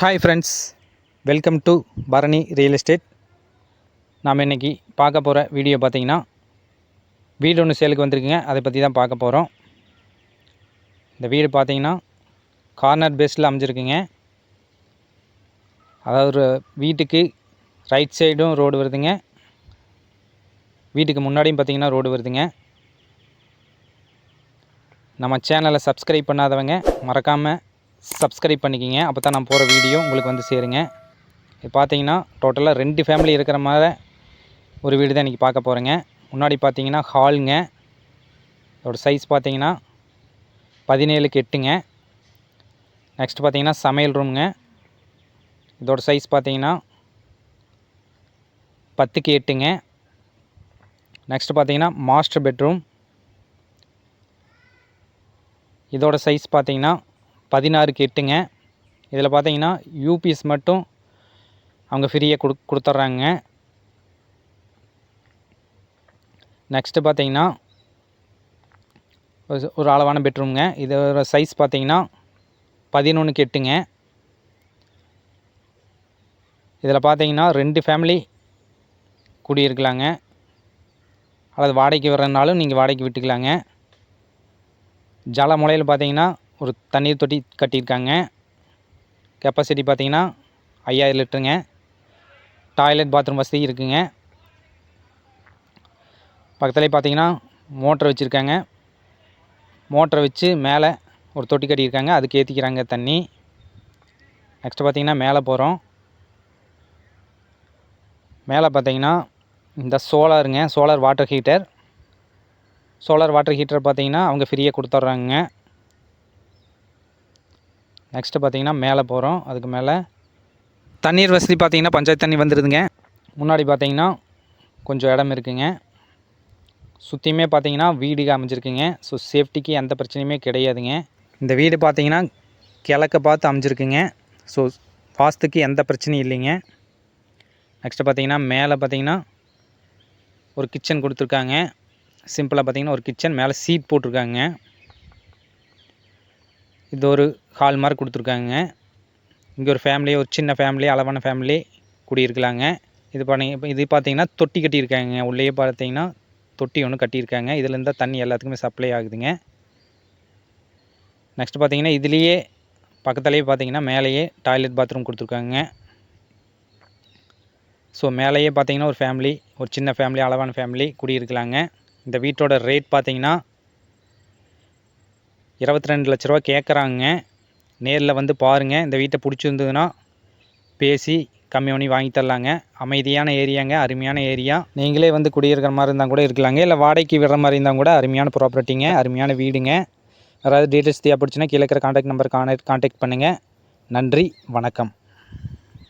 Hi friends welcome to Bharani real estate நாம் இன்றைக்கி பார்க்க போகிற வீடியோ பார்த்தீங்கன்னா வீடு ஒன்று சேலுக்கு வந்திருக்குங்க. அதை பற்றி தான் பார்க்க போகிறோம். இந்த வீடு பார்த்தீங்கன்னா கார்னர் பேஸில் அமைஞ்சிருக்குங்க. அதாவது ஒரு வீட்டுக்கு ரைட் சைடும் ரோடு வருதுங்க. வீட்டுக்கு முன்னாடியும் பார்த்தீங்கன்னா ரோடு வருதுங்க. நம்ம சேனலை சப்ஸ்கிரைப் பண்ணாதவங்க மறக்காமல் சப்ஸ்கிரைப் பண்ணிக்கிங்க. அப்போ தான் நான் போகிற வீடியோ உங்களுக்கு வந்து சேருங்க. இப்போ பார்த்தீங்கன்னா டோட்டலாக ரெண்டு ஃபேமிலி இருக்கிற மாதிரி ஒரு வீடு தான் இன்றைக்கி பார்க்க போகிறேங்க முன்னாடி பார்த்தீங்கன்னா ஹாலுங்க இதோட சைஸ் பார்த்தீங்கன்னா பதினேழுக்கு எட்டுங்க. நெக்ஸ்ட் பார்த்தீங்கன்னா சமையல் ரூமுங்க இதோட சைஸ் பார்த்தீங்கன்னா பத்துக்கு எட்டுங்க. நெக்ஸ்ட் பார்த்தீங்கன்னா மாஸ்டர் பெட்ரூம் இதோட சைஸ் பார்த்தீங்கன்னா பதினாறுக்கு எட்டுங்க இதில் பார்த்தீங்கன்னா யூபிஎஸ் மட்டும் அவங்க ஃப்ரீயாக கொடு கொடுத்துட்றாங்க. நெக்ஸ்ட்டு பார்த்தீங்கன்னா ஒரு- ஒரு அளவான பெட்ரூம்ங்க. இதோட சைஸ் பார்த்தீங்கன்னா பதினொன்றுக்கு எட்டுங்க இதில் பார்த்தீங்கன்னா ரெண்டு ஃபேமிலி குடியிருக்கலாங்க. அல்லது வாடகைக்கு வர்றதுனாலும் நீங்கள் வாடகைக்கு விட்டுக்கலாங்க. ஜல முலையில் பார்த்தீங்கன்னா ஒரு தண்ணீர் தொட்டி கட்டியிருக்காங்க. கெப்பாசிட்டி பார்த்தீங்கன்னா ஐயாயிரம் லிட்டருங்க. டாய்லெட் பாத்ரூம் வசதி இருக்குங்க. பக்கத்துலேயே பார்த்தீங்கன்னா மோட்டர் வச்சுருக்காங்க. மோட்டரை வச்சு மேலே ஒரு தொட்டி கட்டியிருக்காங்க. அதுக்கு ஏற்றிக்கிறாங்க தண்ணி. நெக்ஸ்ட் பார்த்தீங்கன்னா மேலே போகிறோம் மேலே பார்த்தீங்கன்னா இந்த சோலாருங்க. Solar water heater solar water heater பார்த்தீங்கன்னா அவங்க ஃப்ரீயாக கொடுத்துட்றாங்க நெக்ஸ்ட்டு பார்த்தீங்கன்னா மேலே போகிறோம். அதுக்கு மேலே தண்ணீர் வசதி பார்த்தீங்கன்னா பஞ்சாயத்து தண்ணி வந்துடுதுங்க முன்னாடி பார்த்திங்கன்னா கொஞ்சம் இடம் இருக்குங்க. சுற்றியுமே பார்த்தீங்கன்னா வீடு அமைஞ்சிருக்குங்க. ஸோ சேஃப்டிக்கு எந்த பிரச்சனையுமே கிடையாதுங்க. இந்த வீடு பார்த்தீங்கன்னா கிழக்க பார்த்து அமைஞ்சிருக்குங்க. ஸோ வாஸ்துக்கு எந்த பிரச்சனையும் இல்லைங்க. நெக்ஸ்ட்டு பார்த்தீங்கன்னா மேலே பார்த்தீங்கன்னா ஒரு கிச்சன் கொடுத்துருக்காங்க. சிம்பிளாக பார்த்தீங்கன்னா ஒரு கிச்சன் மேலே சீட் போட்டிருக்காங்க. இது ஒரு ஹால் மாதிரி கொடுத்துருக்காங்க. இங்கே ஒரு ஃபேமிலி ஒரு சின்ன ஃபேமிலி அளவான ஃபேமிலி குடியிருக்கலாங்க. இது பண்ணி இப்போ இது பார்த்தீங்கன்னா தொட்டி கட்டியிருக்காங்க. உள்ளேயே பார்த்தீங்கன்னா தொட்டி ஒன்று கட்டியிருக்காங்க. இதுலேருந்து தான் தண்ணி எல்லாத்துக்குமே சப்ளை ஆகுதுங்க. நெக்ஸ்ட் பார்த்தீங்கன்னா இதுலேயே பக்கத்துலேயே பார்த்தீங்கன்னா மேலேயே டாய்லெட் பாத்ரூம் கொடுத்துருக்காங்க. ஸோ மேலேயே பார்த்தீங்கன்னா ஒரு ஃபேமிலி ஒரு சின்ன ஃபேமிலி அளவான ஃபேமிலி குடியிருக்கலாங்க. இந்த வீட்டோட ரேட் பார்த்தீங்கன்னா இருபத்தி ரெண்டு லட்ச ரூபா கேட்குறாங்க நேரில் வந்து பாருங்கள் இந்த வீட்டை பிடிச்சிருந்ததுன்னா பேசி கம்மி பண்ணி வாங்கி தரலாங்க. அமைதியான ஏரியாங்க அருமையான ஏரியா. நீங்களே வந்து குடியிருக்கிற மாதிரி இருந்தால் கூட இருக்கலாங்க. இல்லை வாடகைக்கு விடுற மாதிரி இருந்தால் கூட அருமையான ப்ராப்பர்ட்டிங்க அருமையான வீடுங்க. யாராவது டீட்டெயில்ஸ் தேவைப்படுச்சுன்னா கீழே இருக்கிற காண்டாக்ட் நம்பர் கான்டாக்ட் கான்டாக்ட் பண்ணுங்கள் நன்றி வணக்கம்.